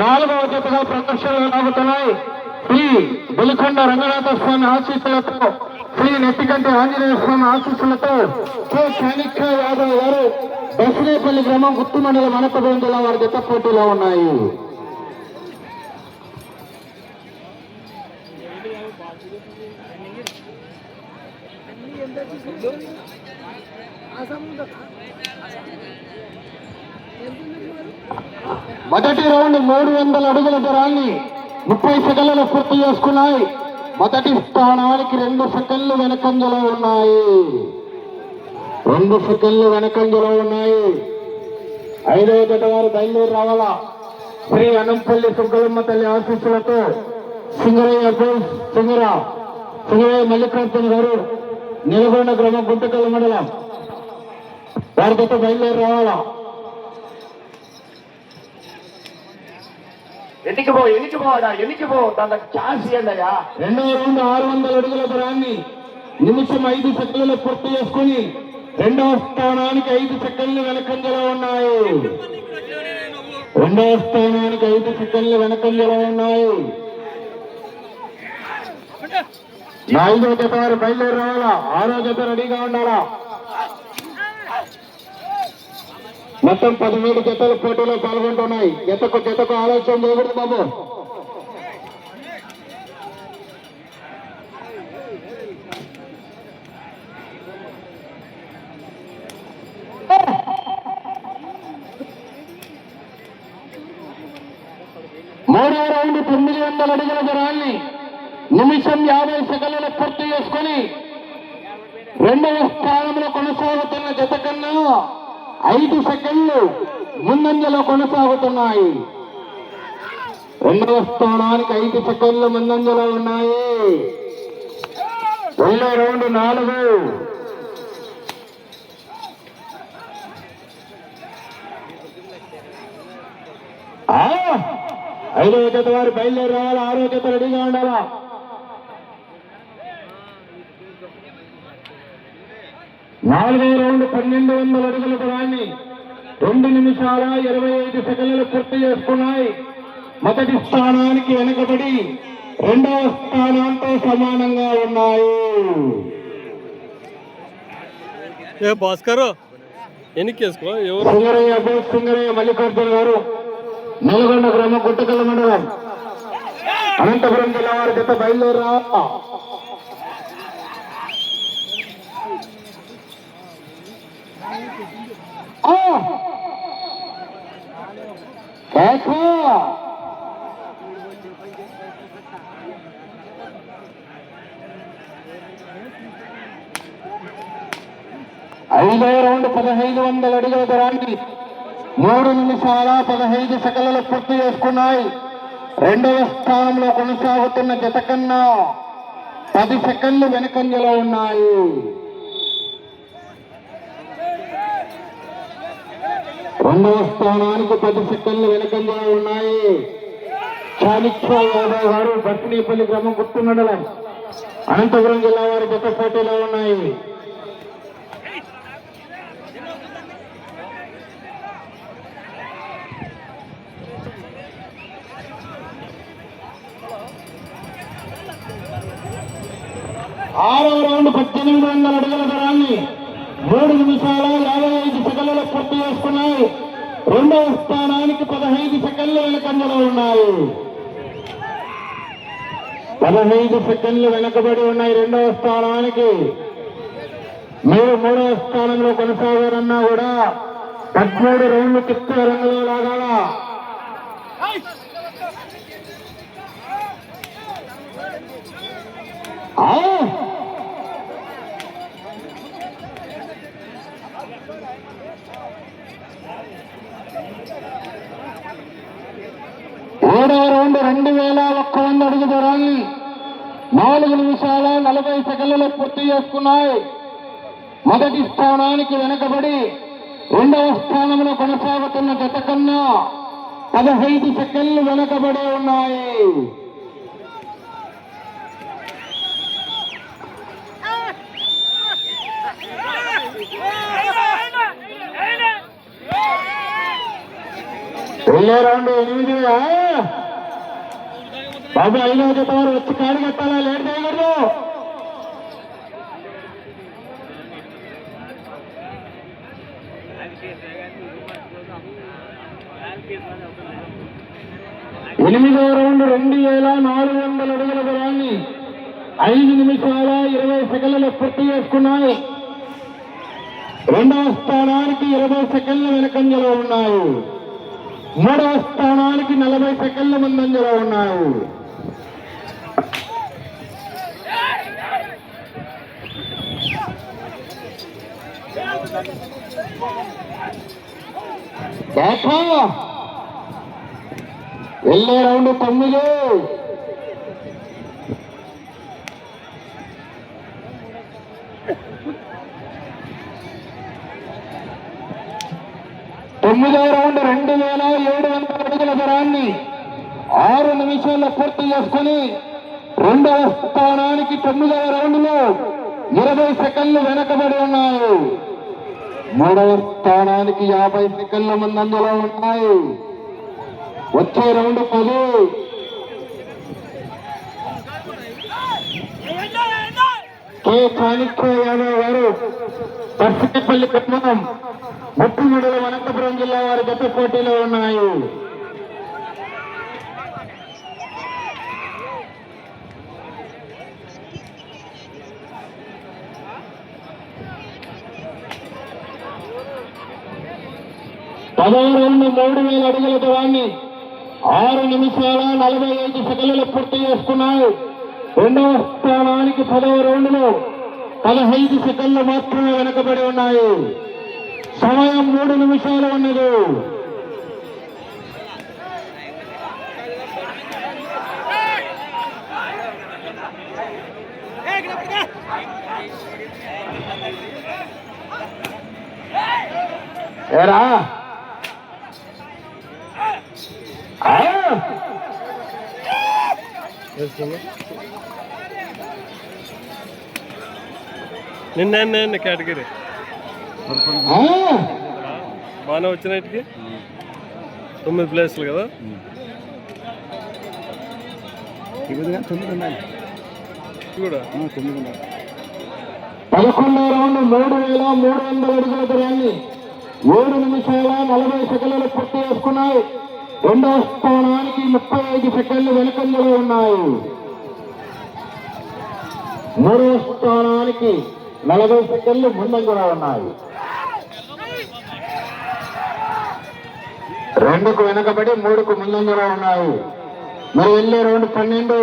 నాలుగవ జతగా ప్రదర్శనలు రాబోతున్నాయి శ్రీ బులికొండ రంగనాథ స్వామి ఆశీస్సులతో శ్రీ నెట్టికంటి ఆంజనేయ స్వామి ఆశీస్సులతో శ్రీ చాణిక్య యాదవ్ గారు దక్షిణేపల్లి గ్రామం గుత్తు మండలం అనంతపురం జిల్లా వారి జత పోటీలో ఉన్నాయి. మొదటి రౌండ్ మూడు వందల అడుగుల దూరాన్ని ముప్పై సెకండ్లలో పూర్తి చేసుకున్నాయి. మొదటి స్థానానికి రెండు సెకండ్లు వెనకంజలో ఉన్నాయి. రెండు సెకండ్లు వెనకంజలో ఉన్నాయి. ఐదవ జట వారు బయలుదేరి రావాలా? శ్రీ అనంపల్లి సుగ్గలమ్మ తల్లి ఆశీస్సులతో సింగరయ్య సింగరా సింగర సింగరయ్య మల్లికార్జున గారు నిలగొండ గ్రామ గుంటకల్ మండలం. వారితో బయలుదేరి రావాలా? ఎన్నికి పో ఎన్నికి పోడా ఎన్నికి పో దానికి ఛాన్స్ ఇవ్వండియా రెండవ రౌండ్ ఆరు వందల అడుగుల దూరాన్ని నిమిషం ఐదు సెకండ్లు పూర్తి చేసుకుని రెండవ స్థానానికి ఐదు సెకండ్లు వెనకంజలో ఉన్నాయి. రెండవ స్థానానికి ఐదు సెకండ్లు వెనకంజలో ఉన్నాయి. నాలుగో ఐదో జత వారు బయలుదేరి రావాలా? ఆరో జత రెడీగా ఉండాలా? మొత్తం పదిహేడు జతలు పోటీలో పాల్గొంటున్నాయి. జతకు జతకు ఆలోచన చేయకూడదు బాబు. మూడవ రౌండ్ తొమ్మిది వందల అడుగుల దూరాన్ని నిమిషం యాభై సెకండ్లు పూర్తి చేసుకొని రెండవ స్థానంలో కొనసాగుతున్న జత కన్నా ఐదు సెకండ్లు ముందంజలో కొనసాగుతున్నాయి. రెండవ స్థానానికి ఐదు సెకండ్లు ముందంజలో ఉన్నాయి. రెండో రౌండ్ నాలుగు. ఐదో జత వారు బయలుదేరి రావాలా. ఆరో జత రెడీగా ఉండాలా? నాలుగవ రౌండ్ పన్నెండు వందల అడుగుల దూరాన్ని రెండు నిమిషాల ఇరవై ఐదు సెకండ్లు పూర్తి చేసుకున్నాయి. మొదటి స్థానానికి వెనుకబడి రెండవ స్థానంతో సమానంగా ఉన్నాయి. ఏ భాస్కర్ ఎన్నికేసుకో ఎవరు? సింగరయ్య సింగరయ్య మల్లికార్జున గారు నల్గొండ గ్రామం గుట్టకల్ల మండలం. అనంతపురం జిల్లా వారి జత బయలుదేరా. ఐదో రౌండ్ పదహైదు వందల అడుగుల దూరాన్ని మూడు నిమిషాల పదహైదు సెకండ్లు పూర్తి చేసుకున్నాయి. రెండవ స్థానంలో కొనసాగుతున్న జత కన్నా పది సెకండ్లు వెనకంజలో ఉన్నాయి. రెండవ స్థానానికి పది సెకండ్లు వెనకంజలో ఉన్నాయి. చాణిక్య యాదవ్ గారు బర్తినీపల్లి గ్రామం గుర్తు మండలం. అనంతపురం జిల్లా వారి గత పోటీలో ఉన్నాయి. ఆరవ రౌండ్ పద్దెనిమిది వందల అడుగుల ధరాన్ని మూడు నిమిషాల యాభై ఐదు సెకండ్లలో పూర్తి చేసుకున్నాయి. రెండవ స్థానానికి పదహైదు సెకండ్లు వెనకంజలో ఉన్నాయి. పదహైదు సెకండ్లు వెనకబడి ఉన్నాయి రెండవ స్థానానికి. మీరు మూడవ స్థానంలో కొనసాగారన్నా కూడా పద్మూడు రౌండ్లు కిత్త రంగులో లాగాల? ఆ ఏడవ రౌండ్ రెండు వేల ఒక్క వంద అడుగు దూరాన్ని నాలుగు నిమిషాల నలభై సెకండ్లలో పూర్తి చేసుకున్నాయి. మొదటి స్థానానికి వెనకబడి రెండవ స్థానంలో కొనసాగుతున్న గత కన్నా పదహైదు సెకండ్లు వెనకబడి ఉన్నాయి. వెళ్ళే రౌండ్ ఎనిమిది బాబు ఐదో జత వారు వచ్చి కాడి కట్టాలా? లేట్ చేయకూడదు. ఎనిమిదో రౌండ్ రెండు వేల నాలుగు వందల అడుగుల దూరాన్ని ఐదు నిమిషాల ఇరవై సెకండ్లు పూర్తి చేసుకున్నాయి. రెండవ స్థానానికి ఇరవై సెకండ్ల వెనకంజలో ఉన్నాయి. మూడవ స్థానానికి నలభై సెకండ్ల ముందంజలో ఉన్నాయి వెళ్ళే రౌండ్ తొమ్మిది. తొమ్మిదో రౌండ్ రెండు వేల ఏడు వందల అడుగుల దూరాన్ని ఆరు నిమిషాల్లో పూర్తి చేసుకుని రెండవ స్థానానికి తొమ్మిదవ రౌండ్లో ఇరవై సెకండ్లు వెనకబడి ఉన్నాయి. మూడవ స్థానానికి యాభై సెకండ్ల ముందంజలో ఉన్నాయి. వచ్చే రౌండ్ పది. కే. చాణిక్య యాదవ్ గారు పర్సిపల్లి పట్నం ముట్టుమిడుల అనంతపురం జిల్లా వారి గత పోటీలో ఉన్నాయి. పదవ మూడు వేల అడుగుల దూరాన్ని ఆరు నిమిషాల నలభై ఐదు సెకండ్లు పూర్తి చేసుకున్నాయి. రెండవ స్థానానికి పదవ రౌండ్లో పదహైదు సెకండ్లు మాత్రమే వెనకబడి ఉన్నాయి. సమయం మూడు నిమిషాలు ఉన్నది. ఏరా? నిన్న కేటగిరీ. బాగానే వచ్చినట్టుకి తొమ్మిది ప్లేస్లు కదా. తొమ్మిది ఉన్నాయి. ఇది కూడా? ఆ, తొమ్మిది ఉన్నాయి. పదకొండవ రౌండ్ మూడు వేల మూడు వందల అడుగుల దూరాన్ని ఏడు నిమిషాల నలభై సెకండ్లు పూర్తి చేసుకున్నాయి. రెండవ స్థానానికి ముప్పై ఐదు సెకండ్లు వెనుకంజలో ఉన్నాయి. మూడవ స్థానానికి నలభై సెకండ్లు ముందంజలో ఉన్నాయి. రెండుకు వెనుకబడి మూడుకు ముందంజలో ఉన్నాయి. మరి వెళ్ళే రౌండ్ పన్నెండు.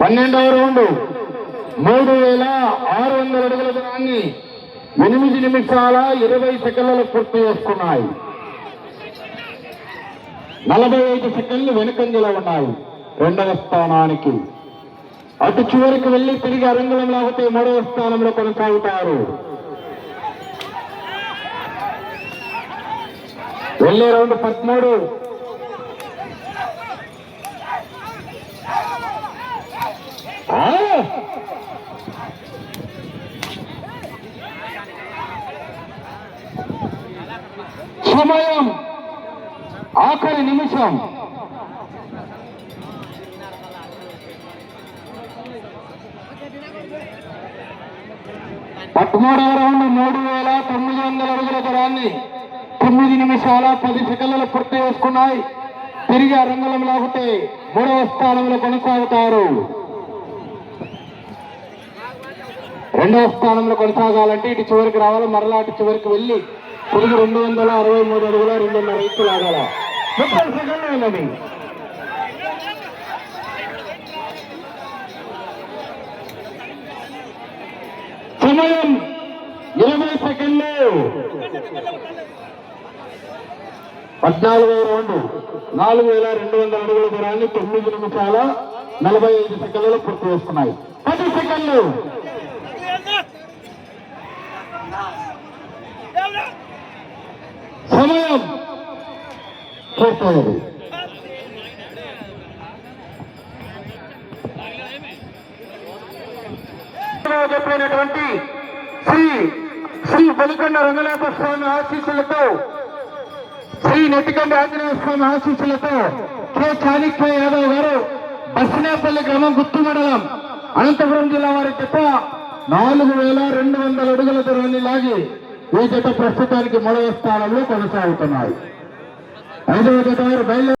పన్నెండవ రౌండ్. మూడు వేల ఆరు వందల అడుగుల దూరాన్ని ఎనిమిది నిమిషాల ఇరవై సెకండ్లు పూర్తి చేసుకున్నాయి. నలభై ఐదు సెకండ్లు వెనుకంజలో ఉన్నాయి. రెండవ స్థానానికి. అటు చివరికి వెళ్ళి తిరిగి అరంగంలో లేకపోతే మూడవ స్థానంలో కొనసాగుతారు. వెళ్ళే రౌండ్ పదమూడు. సమయం. ఆఖరి నిమిషం. పదమూడవ రౌండ్ మూడు వేల తొమ్మిది వందల అడుగుల దూరాన్ని తొమ్మిది నిమిషాల పది సెకండ్లు పూర్తి చేసుకున్నాయి. తిరిగి ఆ రంగంలో లాగితే మూడవ స్థానంలో కొనసాగుతారు. రెండవ స్థానంలో కొనసాగాలంటే ఇటు చివరికి రావాలి మరలా అటు చివరికి వెళ్ళి తిరిగి రెండు వందల అరవై మూడు అడుగుల రెండున్నర రైతు లాగాల. ముప్పై సెకండ్లు ఉన్నది సమయం ఇరవై సెకండ్లు పద్నాలుగో రౌండ్. నాలుగు వేల రెండు వందల అడుగుల దూరాన్ని తొమ్మిది నిమిషాల నలభై ఐదు సెకండ్లలో పూర్తి చేస్తున్నాయి. పది సెకండ్లు. సమయం పూర్తయింది. చెప్పినటువంటి శ్రీ శ్రీ బలికొండ రంగనాథ స్వామి ఆశీస్సులతో శ్రీ నెట్టికొండ ఆంజనేయ స్వామి ఆశీస్సులతో కె చాణిక్య యాదవ్ గారు బస్సినేపల్లి గ్రామం గుత్తు మండలం అనంతపురం జిల్లా వారి జత నాలుగు వేల రెండు వందల అడుగుల దూరాన్ని లాగి ఈ జత ప్రస్తుతానికి మూడవ స్థానంలో కొనసాగుతున్నాయి ఐదవ జత వారు బయలు